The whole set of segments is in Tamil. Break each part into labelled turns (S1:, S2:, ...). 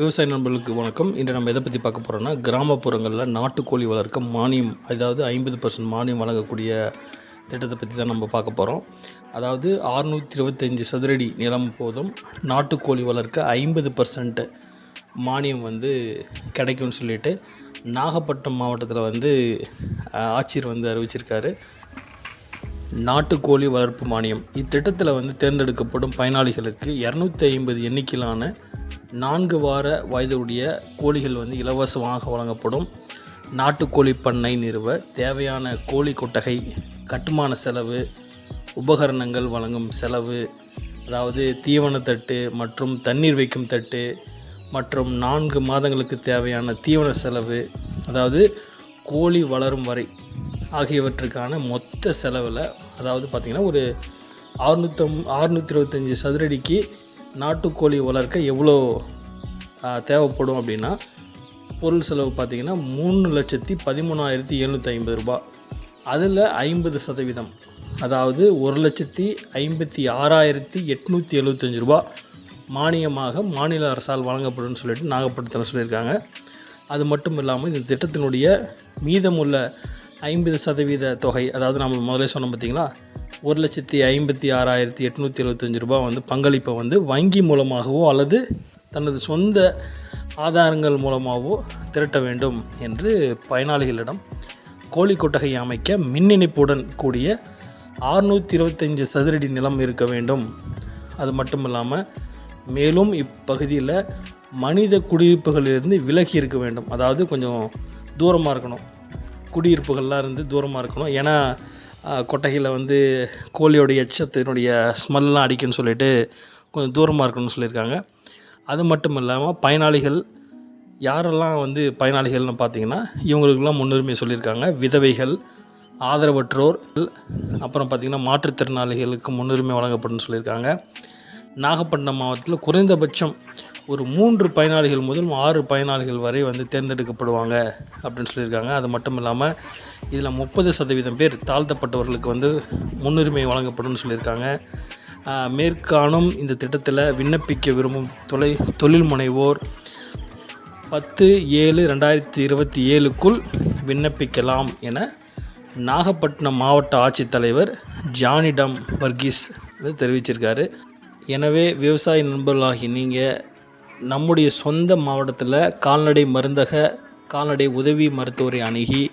S1: விவசாய நண்பர்களுக்கு வணக்கம். இன்று நம்ம எதை பற்றி பார்க்க போகிறோம்னா கிராமப்புறங்களில் நாட்டுக்கோழி வளர்க்க மானியம் அதாவது ஐம்பது பர்சன்ட் மானியம் வழங்கக்கூடிய திட்டத்தை பற்றி தான் நம்ம பார்க்க போகிறோம் அதாவது அறுநூற்றி இருபத்தஞ்சி சதுரடி நிலம் போதும் நாட்டுக்கோழி வளர்க்க ஐம்பது பர்சன்ட் மானியம் வந்து கிடைக்கும்னு சொல்லிட்டு நாகப்பட்டினம் மாவட்டத்தில் வந்து ஆட்சியர் வந்து அறிவிச்சிருக்காரு. நாட்டுக்கோழி வளர்ப்பு மானியம். இத்திட்டத்தில் வந்து தேர்ந்தெடுக்கப்படும் பயனாளிகளுக்கு இரநூத்தி ஐம்பது எண்ணிக்கையிலான நான்கு வார வயதுடைய கோழிகள் வந்து இலவசமாக வழங்கப்படும். நாட்டுக்கோழி பண்ணை நிறுவ தேவையான கோழி கொட்டகை கட்டுமான செலவு உபகரணங்கள் வழங்கும் செலவு அதாவது தீவனத்தட்டு மற்றும் தண்ணீர் வைக்கும் தட்டு மற்றும் நான்கு மாதங்களுக்கு தேவையான தீவன செலவு அதாவது கோழி வளரும் வரை ஆகியவற்றுக்கான மொத்த செலவில் அதாவது பார்த்திங்கன்னா ஒரு அறுநூத்தம் அறுநூற்றி இருபத்தஞ்சி சதுரடிக்கு நாட்டுக்கோழி வளர்க்க எவ்வளோ தேவைப்படும் அப்படின்னா பொருள் செலவு பார்த்திங்கன்னா மூணு லட்சத்தி பதிமூணாயிரத்தி எழுநூற்றி ஐம்பது ரூபா. அதில் ஐம்பது சதவீதம் அதாவது ஒரு லட்சத்தி ஐம்பத்தி ஆறாயிரத்தி எட்நூற்றி எழுபத்தஞ்சு ரூபா மானியமாக மாநில அரசால் வழங்கப்படும்னு சொல்லிட்டு நாகப்பட்டினத்தில் சொல்லியிருக்காங்க. அது மட்டும் இல்லாமல் இந்த திட்டத்தினுடைய மீதமுள்ள ஐம்பது சதவீத தொகை அதாவது நம்ம முதலே சொன்னோம் பார்த்திங்களா ஒரு லட்சத்தி ஐம்பத்தி ஆறாயிரத்தி எட்நூற்றி எழுபத்தஞ்சி ரூபா வந்து பங்களிப்பை வந்து வங்கி மூலமாகவோ அல்லது தனது சொந்த ஆதாரங்கள் மூலமாகவோ திரட்ட வேண்டும் என்று பயனாளிகளிடம் கோழி கொட்டகை அமைக்க மின் இணைப்புடன் கூடிய அறுநூற்றி இருபத்தஞ்சி சதுரடி நிலம் இருக்க வேண்டும். அது மட்டும் இல்லாமல் மேலும் இப்பகுதியில் மனித குடியிருப்புகளிலிருந்து விலகி இருக்க வேண்டும். அதாவது கொஞ்சம் தூரமாக இருக்கணும். குடியிருப்புகள்லாம் இருந்து தூரமாக இருக்கணும். ஏன்னா கொட்டகையில் வந்து கோழியோடைய எச்சத்தினுடைய ஸ்மெல்லாம் அடிக்குன்னு சொல்லிட்டு கொஞ்சம் தூரமாக இருக்கணும்னு சொல்லியிருக்காங்க. அது மட்டும் இல்லாமல் பயனாளிகள் யாரெல்லாம் வந்து பயனாளிகள்னு பார்த்தீங்கன்னா இவங்களுக்கெல்லாம் முன்னுரிமை சொல்லியிருக்காங்க. விதவைகள் ஆதரவற்றோர் அப்புறம் பார்த்திங்கன்னா மாற்றுத்திறனாளிகளுக்கு முன்னுரிமை வழங்கப்படும் சொல்லியிருக்காங்க. நாகப்பட்டினம் மாவட்டத்தில் குறைந்தபட்சம் ஒரு மூன்று பயனாளிகள் முதல் ஆறு பயனாளிகள் வரை வந்து தேர்ந்தெடுக்கப்படுவாங்க அப்படின்னு சொல்லியிருக்காங்க. அது மட்டும் இல்லாமல் இதில் முப்பது சதவீதம் பேர் தாழ்த்தப்பட்டவர்களுக்கு வந்து முன்னுரிமை வழங்கப்படும்னு சொல்லியிருக்காங்க. மேற்காணும் இந்த திட்டத்தில் விண்ணப்பிக்க விரும்பும் தொலை தொழில் முனைவோர் பத்து ஏழு ரெண்டாயிரத்தி இருபத்தி ஏழுக்குள் விண்ணப்பிக்கலாம் என நாகப்பட்டினம் மாவட்ட ஆட்சித்தலைவர் ஜானிடம் வர்கீஸ் வந்து தெரிவிச்சிருக்காரு. எனவே விவசாய நண்பர்களாகி நீங்கள் நம்முடைய சொந்த மாவட்டத்தில் கால்நடை மருந்தக கால்நடை உதவி மருத்துவரை அணுகி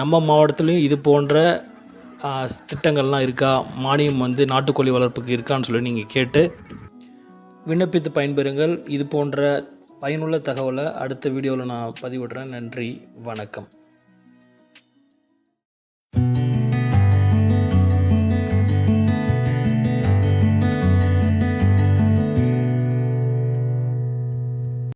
S1: நம்ம மாவட்டத்துலேயும் இது போன்ற திட்டங்கள்லாம் இருக்கா? மானியம் வந்து நாட்டுக்கோழி வளர்ப்புக்கு இருக்கான்னு சொல்லி நீங்கள் கேட்டு விண்ணப்பித்து பயன்பெறுங்கள். இது போன்ற பயனுள்ள தகவலை அடுத்த வீடியோவில் நான் பதிவிடுறேன். நன்றி வணக்கம்.